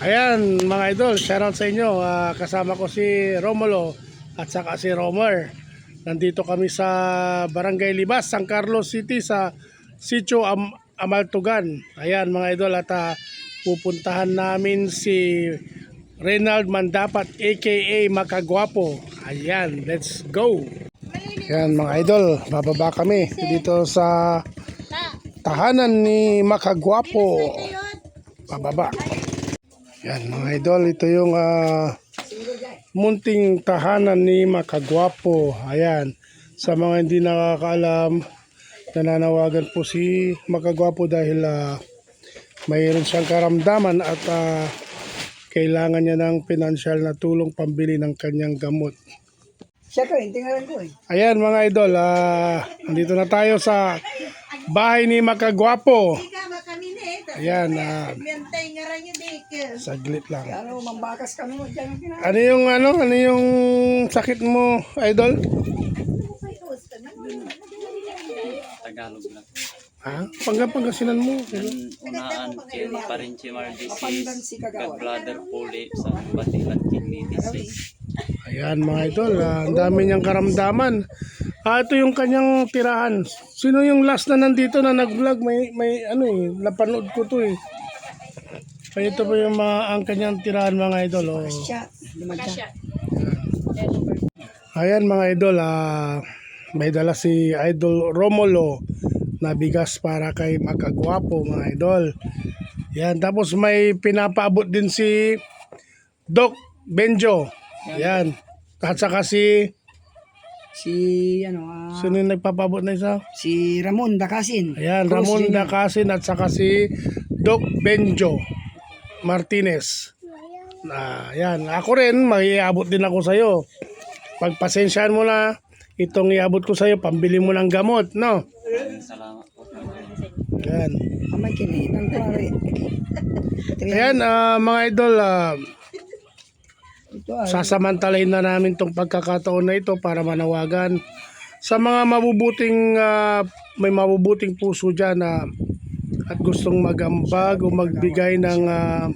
Ayan mga idol, shoutout sa inyo. Ah, kasama ko si Romulo at saka si Romer. Nandito kami sa Barangay Libas, San Carlos City sa Sitio Am Amaltugan. Ayan mga idol at ah, pupuntahan namin si Reynald Mandapat aka Makagwapo. Ayan, let's go. Ayan mga idol, bababa kami dito sa tahanan ni Makagwapo. Bababa. Yan mga idol, ito yung ah, munting tahanan ni Makagwapo. Ayan, sa mga hindi nakakaalam, nananawagan po si Makagwapo dahil ah, mayroon siyang karamdaman at ah, kailangan niya ng financial na tulong pambili ng kanyang gamot. Yung tingalan ko eh. Ayan mga idol, ah, nandito na tayo sa bahay ni Makagwapo. Ayan, ah, saglit lang. Ano, mambakas kami mo dyan. ang. Ano yung ano, ano yung sakit mo, idol? Tagalog lang. Ha? Pangga-pangasinan mo. Unaan, parenchymar disease, gallbladder polyp sa batilan kidney disease. Ayan mga idol, ah, ang dami niyang karamdaman. Ah, ito yung kanyang tirahan. Sino yung last na nandito na nag-vlog? May, may ano eh, napanood ko to eh. Ay, ito po yung mga, ang kanyang tirahan mga idol. Oh. Ayan mga idol, ah, may dala si Idol Romulo na bigas para kay Makagwapo mga idol. Yan, tapos may pinapaabot din si Doc Benjo. Yan. At saka si, Si, ano, ah, sino yung nagpapaabot na isa? si Ramon Dakasin. Ayan, Cruz Ramon Jr. Dacasin at saka si Doc Benjo Martinez. Na, yan. Ako rin, maiabot din ako sa'yo. Pagpasensyahan mo na, itong iabot ko sa'yo, pambili mo ng gamot, no? Maraming salamat po. Yan. Amay kinitan ko rin. Ayan, ah, mga idol, ah, Ito ah, sasamantalahin na namin tong pagkakataon na ito para manawagan sa mga mabubuting ah, may mabubuting puso dyan na at gustong magambag o magbigay ng ah,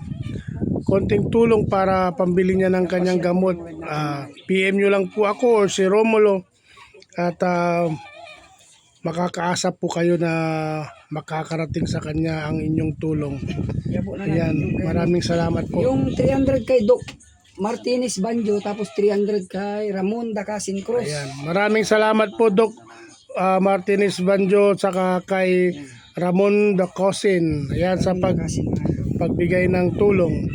konting tulong para pambili niya ng kanyang gamot. Ah, PM nyo lang po ako or si Romulo at ah, makakaasa po kayo na makakarating sa kanya ang inyong tulong. Ayan, maraming salamat po. Yung 300 kay Doc Martinez Banjo, tapos 300 kay Ramon Dakasin Cruz. Ayan. Maraming salamat po Doc ah, Martinez Banjo saka kay Ramon Dacosin. Ayan sa pag pagbigay ng tulong.